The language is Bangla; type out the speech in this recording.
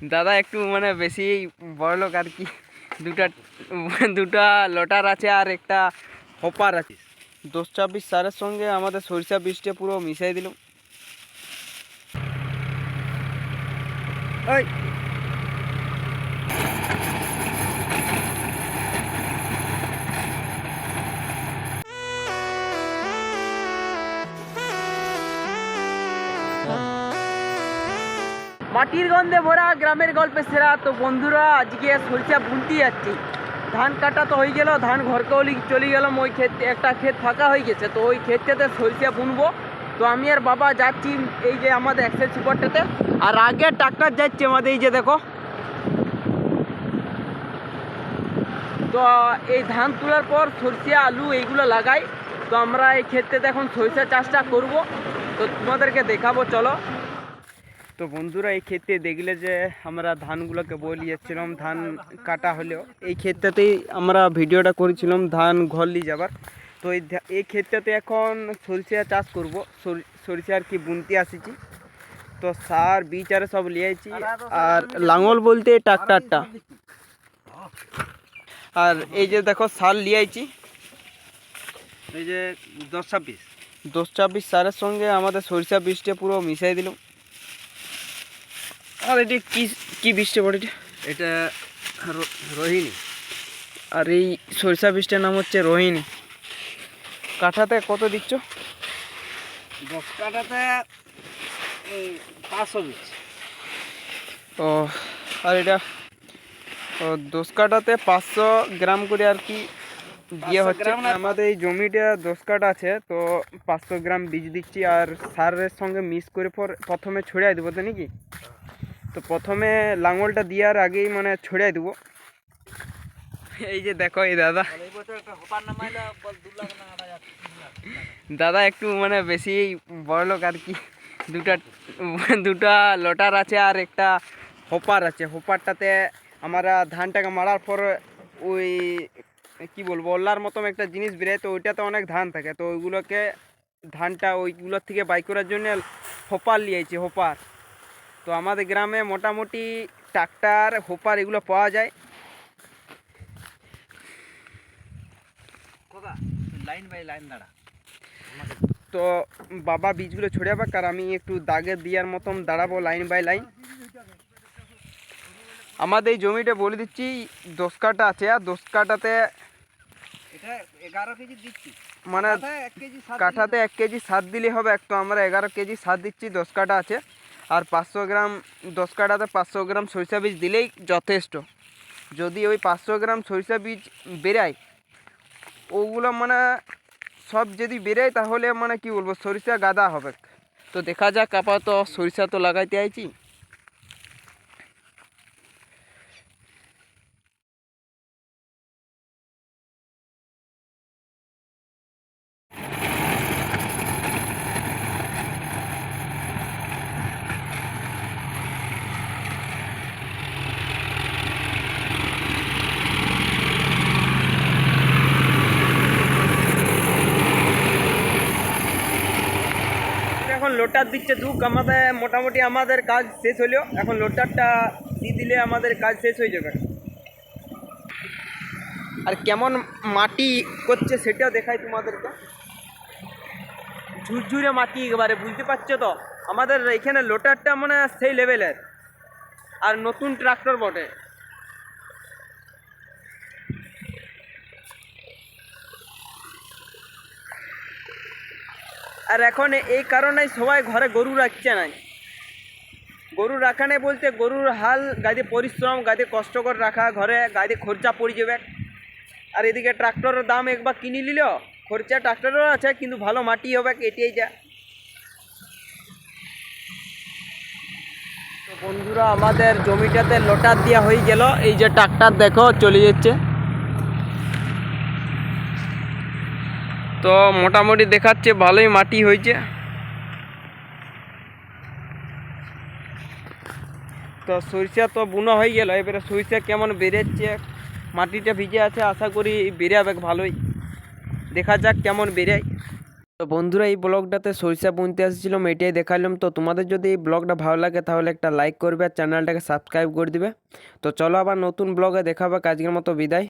দাদা, একটু মানে বেশি বড় লোক আর কি। দুটা দুটা লটার আছে আর একটা হপার আছে। দশ ছাব্বিশ সারের সঙ্গে আমাদের সরিষা বীজটা পুরো মিশাই দিলাম ওই মাটির গন্ধে ভরা গ্রামের গল্পে সেরা। তো বন্ধুরা, আজকে সরিষা বুনতে যাচ্ছি। ধান কাটা তো হয়ে গেল, ধান ঘরকে ওলি চলে গেলাম। ওই ক্ষেত, একটা ক্ষেত ফাঁকা হয়ে গেছে, তো ওই ক্ষেতটাতে সরিষা বুনবো। তো আমি আর বাবা যাচ্ছি এই যে আমাদের এক্সেল সুপারটাতে আর আগে ট্রাক্টর যাচ্ছে আমাদের, এই যে দেখো। তো, এই ধান তোলার পর সরষে, আলু এইগুলো লাগাই। তো আমরা এই ক্ষেত্রে এখন সরিষা চাষটা করব। তো তোমাদেরকে দেখাবো, চলো। তো বন্ধুরা এই ক্ষেত্রে দেখলে যে আমরা ধানগুলোকে বলিয়েছিলাম ধান কাটা হলেও। এই ক্ষেত্রতেই আমরা ভিডিওটা করেছিলাম ধান ঘর নিয়ে যাবার। তো এই এই ক্ষেত্রতে এখন সরিষা চাষ করব। সরিষার কি বুনতে আসিছি। তো সার বীজ আর সব লিয়েছি আর লাঙল বলতে ট্রাক্টারটা। আর এই যে দেখো সার লিয়েছি এই যে দশ ছাব্বিশ। দশ ছাব্বিশ সারের সঙ্গে আমাদের সরিষা বীজটা পুরো মিশাই দিলাম। আর এটি কি কি বীজটা পড়ে এটা? রোহিণী। আর এই সরিষা বীজটার নাম হচ্ছে রোহিণী। কাঠাতে কত দিচ্ছ? দশ এই পাঁচশো বিশ ও আর এটা ও দশ কাঠাতে পাঁচশো গ্রাম করে আর কি দিয়ে হচ্ছে। আমাদের এই জমিটা দশ কাঠা আছে তো পাঁচশো গ্রাম বীজ দিচ্ছি। আর সারের সঙ্গে মিক্স করে পর প্রথমে ছড়িয়ে দেবো তো নাকি? তো প্রথমে লাঙলটা দেওয়ার আগেই মানে ছড়িয়ে দেবো। এই যে দেখো, এই দাদা। দাদা একটু মানে বেশি বড় লোক আর কি। দুটা দুটা লটার আছে আর একটা হোপার আছে। হোপারটাতে আমরা ধানটাকে মারার পর ওই, কি বলব, ওল্লার মতন একটা জিনিস বেরোয় তো ওইটাতে অনেক ধান থাকে। তো ওইগুলোকে, ধানটা ওইগুলোর থেকে বাই করার জন্য হোপার লিয়েছি হোপার। তো আমাদের গ্রামে মোটামুটি ট্রাক্টার হোপার এগুলো পাওয়া যায়। লাইন বাই লাইন দাঁড়া। তো বাবা বীজগুলো পাক আর আমি একটু দাগে দেওয়ার মতন দাঁড়াবো লাইন বাই লাইন। আমাদের এই জমিটা বলে দিচ্ছি দশ কাটা আছে আর দশ কাটাতে মানে কাঠাতে এক কেজি সার দিলে হবে এক তো আমরা এগারো কেজি সার দিচ্ছি দশ কাটা আছে। আর পাঁচশো গ্রাম দশ কাঠাতে পাঁচশো গ্রাম সরিষা বীজ দিলেই যথেষ্ট। যদি ওই পাঁচশো গ্রাম সরিষা বীজ বেরায়, ওগুলো মানে সব যদি বেরায় তাহলে মানে কি বলব, সরিষা গাদা হবে। তো দেখা যাক আপাতত সরিষা তো লাগাইতে আইছি। এখন লোটার দিচ্ছে দুঃখ আমাদের মোটামুটি আমাদের কাজ শেষ হলেও এখন লোটারটা দিয়ে দিলে আমাদের কাজ শেষ হয়ে যাবে। আর কেমন মাটি করছে সেটাও দেখাই তোমাদেরকে। ঝুরঝুরে মাটি একেবারে, বুঝতে পারছ তো? আমাদের এখানে লোটারটা মানে সেই লেভেলের আর নতুন ট্রাক্টর বটে। আর এখন এই কারণে সবাই ঘরে গরু রাখছে না। গরু রাখা নেই বলতে গরুর হাল গাড়ি পরিশ্রম গাড়ি কষ্ট করে রাখা, ঘরে গাড়ি খরচা পড়ে যাবে। আর এদিকে ট্রাক্টরের দাম একবার কিনে নিল, খরচা ট্রাক্টরেরও আছে, কিন্তু ভালো মাটি হবে, এটাই যা। তো বন্ধুরা, আমাদের জমিটাতে লোটার দেওয়া হয়ে গেল, এই যে ট্রাক্টর দেখো, চলে যাচ্ছে। তো মোটামুটি দেখাচ্ছে ভালোই মাটি হয়েছে। তো সরিষা তো বুনো হয়ে গেল, এবারে সরিষা কেমন বেরোচ্ছে মাটিটা ভিজে আছে, আশা করি বেরাবে ভালোই। দেখা যাক কেমন বেরায় তো বন্ধুরা, এই ব্লগটাতে সরিষা বুনতে আসছিলাম এটাই দেখালাম। তো তোমাদের যদি এই ব্লগটা ভালো লাগে, তাহলে একটা লাইক করবে আর চ্যানেলটাকে সাবস্ক্রাইব করে দিবে। তো চলো আবার নতুন ব্লগে দেখাবে, আজকের মতো বিদায়।